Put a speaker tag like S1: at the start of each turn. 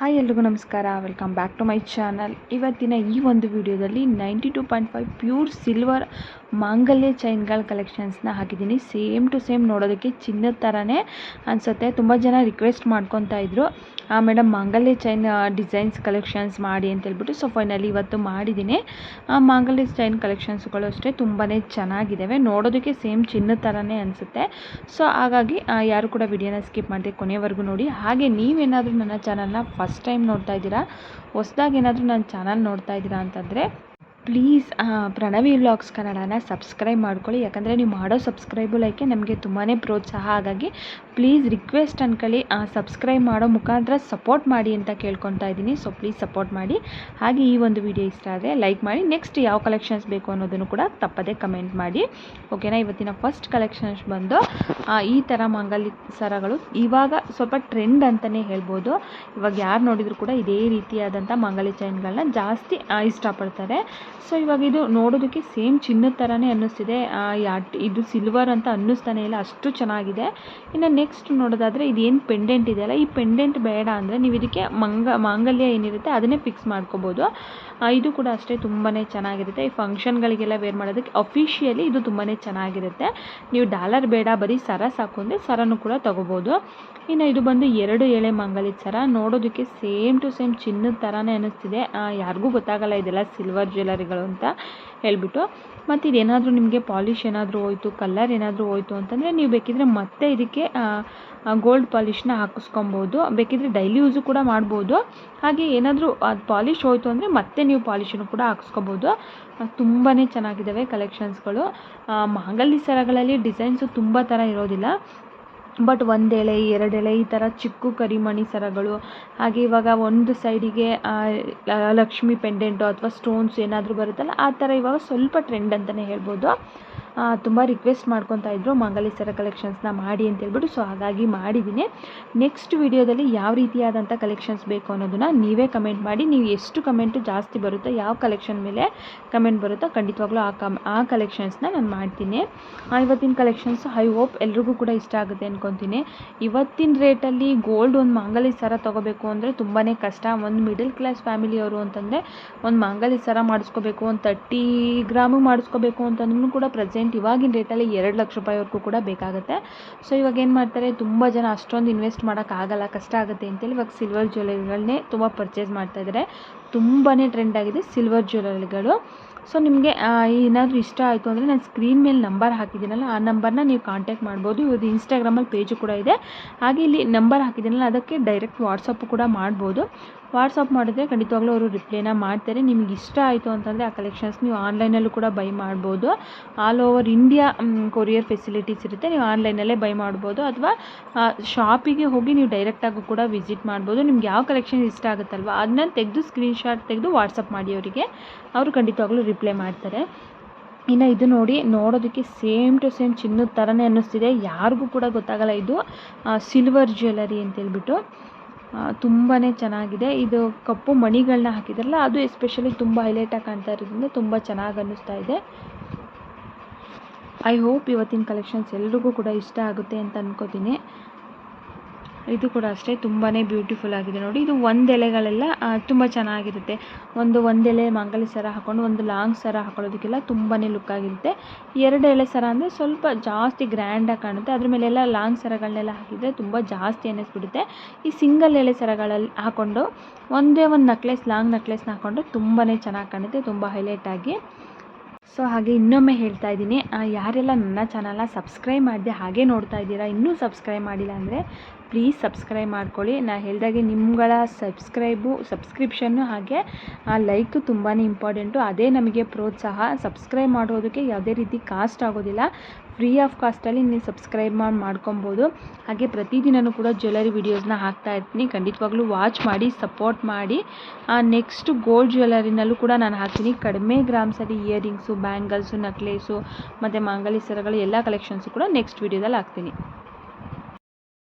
S1: Hi ಎಲ್ರಿಗೂ ನಮಸ್ಕಾರ. Welcome back to my channel ಇವತ್ತಿನ ಈ ಒಂದು ವಿಡಿಯೋದಲ್ಲಿ ninety two point five pure silver ಮಾಂಗಲ್ಯ ಚೈನ್ಗಳ ಕಲೆಕ್ಷನ್ಸ್ನ ಹಾಕಿದ್ದೀನಿ. ಸೇಮ್ ಟು ಸೇಮ್ ನೋಡೋದಕ್ಕೆ ಚಿನ್ನದ ಥರನೇ ಅನಿಸುತ್ತೆ. ತುಂಬ ಜನ ರಿಕ್ವೆಸ್ಟ್ ಮಾಡ್ಕೊತಾ ಇದ್ರು. ಮೇಡಮ್ ಮಾಂಗಲ್ಯ ಚೈನ್ ಡಿಸೈನ್ಸ್ ಕಲೆಕ್ಷನ್ಸ್ ಮಾಡಿ ಅಂತ ಹೇಳ್ಬಿಟ್ಟು ಸೊ ಫೈನಲಿ ಇವತ್ತು ಮಾಡಿದ್ದೀನಿ. ಮಾಂಗಲ್ಯ ಚೈನ್ ಕಲೆಕ್ಷನ್ಸ್ಗಳು ಅಷ್ಟೇ ತುಂಬಾ ಚೆನ್ನಾಗಿದ್ದಾವೆ ನೋಡೋದಕ್ಕೆ ಸೇಮ್ ಚಿನ್ನದ ಥರನೇ ಅನಿಸುತ್ತೆ. ಸೊ ಹಾಗಾಗಿ ಯಾರು ಕೂಡ ವಿಡಿಯೋನ ಸ್ಕಿಪ್ ಮಾಡಿದೆ ಕೊನೆವರೆಗೂ ನೋಡಿ. ಹಾಗೆ ನೀವೇನಾದರೂ ನನ್ನ ಚಾನಲ್ನ ಫಸ್ಟ್ ಟೈಮ್ ನೋಡ್ತಾ ಇದ್ದೀರಾ? ಹೊಸ್ದಾಗಿ ಏನಾದರೂ ನನ್ನ ಚಾನಲ್ ನೋಡ್ತಾ ಇದ್ದೀರಾ ಅಂತಂದರೆ ಪ್ಲೀಸ್ ಪ್ರಣವಿ ವ್ಲಾಗ್ಸ್ ಕನ್ನಡನ ಸಬ್ಸ್ಕ್ರೈಬ್ ಮಾಡ್ಕೊಳ್ಳಿ. ಯಾಕಂದರೆ ನೀವು ಮಾಡೋ ಸಬ್ಸ್ಕ್ರೈಬು ಲೈಕೆ ನಮಗೆ ತುಂಬಾ ಪ್ರೋತ್ಸಾಹ. ಹಾಗಾಗಿ ಪ್ಲೀಸ್ ರಿಕ್ವೆಸ್ಟ್ ಅನ್ಕೊಳ್ಳಿ. ಸಬ್ಸ್ಕ್ರೈಬ್ ಮಾಡೋ ಮುಖಾಂತರ ಸಪೋರ್ಟ್ ಮಾಡಿ ಅಂತ ಕೇಳ್ಕೊತಾ ಇದ್ದೀನಿ. ಸೊ, ಪ್ಲೀಸ್ ಸಪೋರ್ಟ್ ಮಾಡಿ. ಹಾಗೆ ಈ ಒಂದು ವಿಡಿಯೋ ಇಷ್ಟ ಆದರೆ ಲೈಕ್ ಮಾಡಿ. ನೆಕ್ಸ್ಟ್ ಯಾವ ಕಲೆಕ್ಷನ್ಸ್ ಬೇಕು ಅನ್ನೋದನ್ನು ಕೂಡ ತಪ್ಪದೇ ಕಮೆಂಟ್ ಮಾಡಿ. ಓಕೆನಾ? ಇವತ್ತಿನ ಫಸ್ಟ್ ಕಲೆಕ್ಷನ್ಸ್ ಬಂದು ಈ ಥರ ಮಂಗಲಿ ಸರಗಳು ಇವಾಗ ಸ್ವಲ್ಪ ಟ್ರೆಂಡ್ ಅಂತಲೇ ಹೇಳ್ಬೋದು. ಇವಾಗ ಯಾರು ನೋಡಿದರೂ ಕೂಡ ಇದೇ ರೀತಿಯಾದಂಥ ಮಂಗಲಿ ಚೈನ್ಗಳನ್ನ ಜಾಸ್ತಿ ಇಷ್ಟಪಡ್ತಾರೆ. ಸೊ ಇವಾಗ ಇದು ನೋಡೋದಕ್ಕೆ ಸೇಮ್ ಚಿನ್ನದ ಥರನೇ ಅನ್ನಿಸ್ತಿದೆ. ಆ, ಯಾ- ಇದು ಸಿಲ್ವರ್ ಅಂತ ಅನ್ನಿಸ್ತಾನೆ ಇಲ್ಲ ಅಷ್ಟು ಚೆನ್ನಾಗಿದೆ. ಇನ್ನು ನೆಕ್ಸ್ಟ್ ನೋಡೋದಾದರೆ ಇದೇನು ಪೆಂಡೆಂಟ್ ಇದೆಯಲ್ಲ ಈ ಪೆಂಡೆಂಟ್ ಬೇಡ ಅಂದರೆ ನೀವು ಇದಕ್ಕೆ ಮಂಗ ಮಾಂಗಲ್ಯ ಏನಿರುತ್ತೆ ಅದನ್ನೇ ಫಿಕ್ಸ್ ಮಾಡ್ಕೋಬೋದು. ಇದು ಕೂಡ ಅಷ್ಟೇ ತುಂಬಾ ಚೆನ್ನಾಗಿರುತ್ತೆ. ಈ ಫಂಕ್ಷನ್ಗಳಿಗೆಲ್ಲ ವೇರ್ ಮಾಡೋದಕ್ಕೆ ಅಫಿಷಿಯಲಿ ಇದು ತುಂಬಾ ಚೆನ್ನಾಗಿರುತ್ತೆ. ನೀವು ಡಾಲರ್ ಬೇಡ ಬರೀ ಸರ ಸಾಕು ಅಂದರೆ ಸರನೂ ಕೂಡ ತೊಗೋಬೋದು. ಇನ್ನು ಇದು ಬಂದು ಎರಡು ಎಳೆ ಮಂಗಲಿದ ಸರ ನೋಡೋದಕ್ಕೆ ಸೇಮ್ ಟು ಸೇಮ್ ಚಿನ್ನದ ಥರನೇ ಅನ್ನಿಸ್ತಿದೆ. ಯಾರಿಗೂ ಗೊತ್ತಾಗಲ್ಲ ಇದೆಲ್ಲ ಸಿಲ್ವರ್ ಅಂತ ಹೇಳಿಬಿಟ್ಟು, ಮತ್ತು ಇದೇನಾದರೂ ನಿಮಗೆ ಪಾಲಿಷ್ ಏನಾದರೂ ಹೋಯಿತು, ಕಲರ್ ಏನಾದರೂ ಹೋಯಿತು ಅಂತಂದರೆ ನೀವು ಬೇಕಿದ್ರೆ ಮತ್ತೆ ಇದಕ್ಕೆ ಗೋಲ್ಡ್ ಪಾಲಿಷ್ನ ಹಾಕಿಸ್ಕೊಬೋದು. ಬೇಕಿದ್ರೆ ಡೈಲಿ ಯೂಸು ಕೂಡ ಮಾಡ್ಬೋದು. ಹಾಗೆ ಏನಾದರೂ ಅದು ಪಾಲಿಷ್ ಹೋಯಿತು ಅಂದರೆ ಮತ್ತೆ ನೀವು ಪಾಲಿಶನ್ನು ಕೂಡ ಹಾಕ್ಸ್ಕೊಬೋದು. ತುಂಬಾ ಚೆನ್ನಾಗಿದ್ದಾವೆ ಕಲೆಕ್ಷನ್ಸ್ಗಳು ಮಾಂಗಲ್ಯ ಸರಗಳಲ್ಲಿ ಡಿಸೈನ್ಸು ತುಂಬ ಥರ ಇರೋದಿಲ್ಲ. ಬಟ್ ಒಂದು ಎಳೆ, ಎರಡು ಈ ಥರ ಚಿಕ್ಕ ಕರಿಮಣಿ ಸರಗಳು. ಹಾಗೆ ಇವಾಗ ಒಂದು ಸೈಡಿಗೆ ಲಕ್ಷ್ಮಿ ಪೆಂಡೆಂಟು ಅಥವಾ ಸ್ಟೋನ್ಸ್ ಏನಾದರೂ ಬರುತ್ತಲ್ಲ, ಆ ಥರ ಇವಾಗ ಸ್ವಲ್ಪ ಟ್ರೆಂಡ್ ಅಂತಲೇ ಹೇಳ್ಬೋದು. ತುಂಬ ರಿಕ್ವೆಸ್ಟ್ ಮಾಡ್ಕೊತಾ ಇದ್ದರು ಮಾಂಗಲ್ಯ ಸರ ಕಲೆಕ್ಷನ್ಸ್ನ ಮಾಡಿ ಅಂತ ಹೇಳ್ಬಿಟ್ಟು ಸೊ ಹಾಗಾಗಿ ಮಾಡಿದ್ದೀನಿ ನೆಕ್ಸ್ಟ್ ವಿಡಿಯೋದಲ್ಲಿ ಯಾವ ರೀತಿಯಾದಂಥ ಕಲೆಕ್ಷನ್ಸ್ ಬೇಕು ಅನ್ನೋದನ್ನು ನೀವೇ ಕಮೆಂಟ್ ಮಾಡಿ. ನೀವು ಎಷ್ಟು ಕಮೆಂಟು ಜಾಸ್ತಿ ಬರುತ್ತೋ, ಯಾವ ಕಲೆಕ್ಷನ್ ಮೇಲೆ ಕಮೆಂಟ್ ಬರುತ್ತೋ ಖಂಡಿತವಾಗ್ಲೂ ಆ ಕಮ್, ಆ ಕಲೆಕ್ಷನ್ಸ್ನ ನಾನು ಮಾಡ್ತೀನಿ. ಇವತ್ತಿನ ಕಲೆಕ್ಷನ್ಸ್ ಐ ಹೋಪ್ ಎಲ್ರಿಗೂ ಕೂಡ ಇಷ್ಟ ಆಗುತ್ತೆ ಅಂದ್ಕೊತೀನಿ ಇವತ್ತಿನ ರೇಟಲ್ಲಿ ಗೋಲ್ಡ್ ಒಂದು ಮಾಂಗಲ್ಯ ಸರ ತೊಗೋಬೇಕು ಅಂದರೆ ತುಂಬಾ ಕಷ್ಟ. ಒಂದು ಮಿಡಲ್ ಕ್ಲಾಸ್ ಫ್ಯಾಮಿಲಿಯವರು ಅಂತಂದರೆ ಒಂದು ಮಾಂಗಲ್ಯ ಸರ ಮಾಡಿಸ್ಕೋಬೇಕು, ಒಂದು ತರ್ಟಿ ಗ್ರಾಮು ಮಾಡಿಸ್ಕೋಬೇಕು ಅಂತಂದ್ರೂ ಕೂಡ ಪ್ರೆಸೆಂಟ್ ಇವಾಗಿನ ರೇಟಲ್ಲಿ ಎರಡು ಲಕ್ಷ ರೂಪಾಯಿವರೆಗೂ ಕೂಡ ಬೇಕಾಗುತ್ತೆ. ಸೊ ಇವಾಗ ಏನು ಮಾಡ್ತಾರೆ, ತುಂಬ ಜನ ಅಷ್ಟೊಂದು ಇನ್ವೆಸ್ಟ್ ಮಾಡೋಕ್ಕಾಗಲ್ಲ ಕಷ್ಟ ಆಗುತ್ತೆ ಅಂತೇಳಿ ಇವಾಗ ಸಿಲ್ವರ್ ಜ್ಯುವೆಲರಿಗಳನ್ನೇ ತುಂಬ ಪರ್ಚೇಸ್ ಮಾಡ್ತಾ ಇದ್ದಾರೆ ತುಂಬಾ ಟ್ರೆಂಡ್ ಆಗಿದೆ ಸಿಲ್ವರ್ ಜ್ಯುವೆಲರಿಗಳು ಸೊ ನಿಮಗೆ ಏನಾದರೂ ಇಷ್ಟ ಆಯಿತು ಅಂದರೆ ನಾನು ಸ್ಕ್ರೀನ್ ಮೇಲೆ ನಂಬರ್ ಹಾಕಿದ್ದೀನಲ್ಲ, ಆ ನಂಬರ್ನ ನೀವು ಕಾಂಟ್ಯಾಕ್ಟ್ ಮಾಡ್ಬೋದು. ಇವ್ರದ್ದು ಇನ್ಸ್ಟಾಗ್ರಾಮಲ್ಲಿ ಪೇಜು ಕೂಡ ಇದೆ. ಹಾಗೆ ಇಲ್ಲಿ ನಂಬರ್ ಹಾಕಿದ್ದೀನಲ್ಲ, ಅದಕ್ಕೆ ಡೈರೆಕ್ಟ್ ವಾಟ್ಸಪ್ಪು ಕೂಡ ಮಾಡ್ಬೋದು. ವಾಟ್ಸಪ್ ಮಾಡಿದ್ರೆ ಖಂಡಿತವಾಗ್ಲೂ ಅವರು ರಿಪ್ಲೈನ ಮಾಡ್ತಾರೆ. ನಿಮಗೆ ಇಷ್ಟ ಆಯಿತು ಅಂತಂದರೆ ಆ ಕಲೆಕ್ಷನ್ಸ್ ನೀವು ಆನ್ಲೈನಲ್ಲೂ ಕೂಡ ಬೈ ಮಾಡ್ಬೋದು. All over India courier facilities ಇರುತ್ತೆ. ನೀವು ಆನ್ಲೈನಲ್ಲೇ ಬೈ ಮಾಡ್ಬೋದು. ಅಥವಾ ಶಾಪಿಗೆ ಹೋಗಿ ನೀವು ಡೈರೆಕ್ಟಾಗೂ ಕೂಡ ವಿಸಿಟ್ ಮಾಡ್ಬೋದು. ನಿಮ್ಗೆ ಯಾವ ಕಲೆಕ್ಷನ್ ಇಷ್ಟ ಆಗುತ್ತಲ್ವ ಅದನ್ನ ತೆಗೆದು ಸ್ಕ್ರೀನ್ಶಾಟ್ ತೆಗೆದು ವಾಟ್ಸಪ್ ಮಾಡಿ ಅವರಿಗೆ. ಅವರು ಖಂಡಿತವಾಗ್ಲೂ ರಿಪ್ಲೈ ಮಾಡ್ತಾರೆ. ಇನ್ನು ಇದು ನೋಡಿ, ನೋಡೋದಕ್ಕೆ ಸೇಮ್ ಟು ಸೇಮ್ ಚಿನ್ನದ ಥರನೇ ಅನ್ನಿಸ್ತಿದೆ. ಯಾರಿಗೂ ಕೂಡ ಗೊತ್ತಾಗಲ್ಲ ಇದು. ಸಿಲ್ವರ್ ಜ್ಯುವೆಲರಿ ಅಂತೇಳ್ಬಿಟ್ಟು ತುಂಬಾ ಚೆನ್ನಾಗಿದೆ. ಇದು ಕಪ್ಪು ಮಣಿಗಳನ್ನ ಹಾಕಿದ್ರಲ್ಲ, ಅದು ಎಸ್ಪೆಷಲಿ ತುಂಬ ಹೈಲೈಟಾಗಿ ಕಾಣ್ತಾ ಇರೋದ್ರಿಂದ ತುಂಬ ಚೆನ್ನಾಗಿ ಅನ್ನಿಸ್ತಾ ಇದೆ. ಐ ಹೋಪ್ ಇವತ್ತಿನ ಕಲೆಕ್ಷನ್ಸ್ ಎಲ್ರಿಗೂ ಕೂಡ ಇಷ್ಟ ಆಗುತ್ತೆ ಅಂತ ಅನ್ಕೋತೀನಿ. ಇದು ಕೂಡ ಅಷ್ಟೇ ತುಂಬಾ ಬ್ಯೂಟಿಫುಲ್ ಆಗಿದೆ ನೋಡಿ. ಇದು ಒಂದು ಎಲೆಗಳೆಲ್ಲ ತುಂಬ ಚೆನ್ನಾಗಿರುತ್ತೆ. ಒಂದು ಒಂದೆಲೆ ಮಾಂಗಲ್ಯ ಸರ ಹಾಕೊಂಡು, ಒಂದು ಲಾಂಗ್ ಸರ ಹಾಕೊಳ್ಳೋದಕ್ಕೆಲ್ಲ ತುಂಬಾ ಲುಕ್ ಆಗಿರುತ್ತೆ. ಎರಡು ಎಲೆ ಸರ ಅಂದರೆ ಸ್ವಲ್ಪ ಜಾಸ್ತಿ ಗ್ರ್ಯಾಂಡಾಗಿ ಕಾಣುತ್ತೆ. ಅದ್ರ ಮೇಲೆಲ್ಲ ಲಾಂಗ್ ಸರಗಳನ್ನೆಲ್ಲ ಹಾಕಿದರೆ ತುಂಬ ಜಾಸ್ತಿ ಅನ್ನಿಸ್ಬಿಡುತ್ತೆ. ಈ ಸಿಂಗಲ್ ಎಳೆ ಸರಗಳಲ್ಲಿ ಹಾಕ್ಕೊಂಡು ಒಂದೇ ಒಂದು ನಕ್ಲೆಸ್ ಲಾಂಗ್ ನಕ್ಲೆಸ್ನ ಹಾಕ್ಕೊಂಡು ತುಂಬಾ ಚೆನ್ನಾಗಿ ಕಾಣುತ್ತೆ, ತುಂಬ ಆಗಿ. ಸೊ, ಹಾಗೆ ಇನ್ನೊಮ್ಮೆ ಹೇಳ್ತಾ ಇದ್ದೀನಿ. ಯಾರೆಲ್ಲ ನನ್ನ ಚಾನಲ್ನ ಸಬ್ಸ್ಕ್ರೈಬ್ ಮಾಡಿದೆ ಹಾಗೆ ನೋಡ್ತಾ ಇದ್ದೀರಾ, ಇನ್ನೂ ಸಬ್ಸ್ಕ್ರೈಬ್ ಮಾಡಿಲ್ಲ ಅಂದರೆ ಪ್ಲೀಸ್ ಸಬ್ಸ್ಕ್ರೈಬ್ ಮಾಡ್ಕೊಳ್ಳಿ. ನಾ ಹೇಳಿದಾಗೆ ನಿಮ್ಗಳ ಸಬ್ಸ್ಕ್ರೈಬು ಸಬ್ಸ್ಕ್ರಿಪ್ಷನ್ನು ಹಾಗೆ ಲೈಕು ತುಂಬಾ ಇಂಪಾರ್ಟೆಂಟು ಅದೇ ನಮಗೆ ಪ್ರೋತ್ಸಾಹ. ಸಬ್ಸ್ಕ್ರೈಬ್ ಮಾಡೋದಕ್ಕೆ ಯಾವುದೇ ರೀತಿ ಕಾಸ್ಟ್ ಆಗೋದಿಲ್ಲ. ಫ್ರೀ ಆಫ್ ಕಾಸ್ಟಲ್ಲಿ ನೀವು ಸಬ್ಸ್ಕ್ರೈಬ್ ಮಾಡಿ, ಮಾಡ್ಕೊಬೋದು. ಹಾಗೆ ಪ್ರತಿದಿನವೂ ಕೂಡ ಜ್ಯುವೆಲರಿ ವೀಡಿಯೋಸ್ನ ಹಾಕ್ತಾ ಇರ್ತೀನಿ. ಖಂಡಿತವಾಗ್ಲೂ ವಾಚ್ ಮಾಡಿ ಸಪೋರ್ಟ್ ಮಾಡಿ. ನೆಕ್ಸ್ಟ್ ಗೋಲ್ಡ್ ಜ್ಯುವೆಲರಿನಲ್ಲೂ ಕೂಡ ನಾನು ಹಾಕ್ತೀನಿ. ಕಡಿಮೆ ಗ್ರಾಮ್ಸಲ್ಲಿ ಇಯರಿಂಗ್ಸು ಬ್ಯಾಂಗಲ್ಸು ನಕ್ಲೇಸು ಮತ್ತು ಮಾಂಗಲ್ಯ ಸರಗಳು ಎಲ್ಲ ಕಲೆಕ್ಷನ್ಸು ಕೂಡ ನೆಕ್ಸ್ಟ್ ವೀಡಿಯೋದಲ್ಲಿ ಹಾಕ್ತೀನಿ.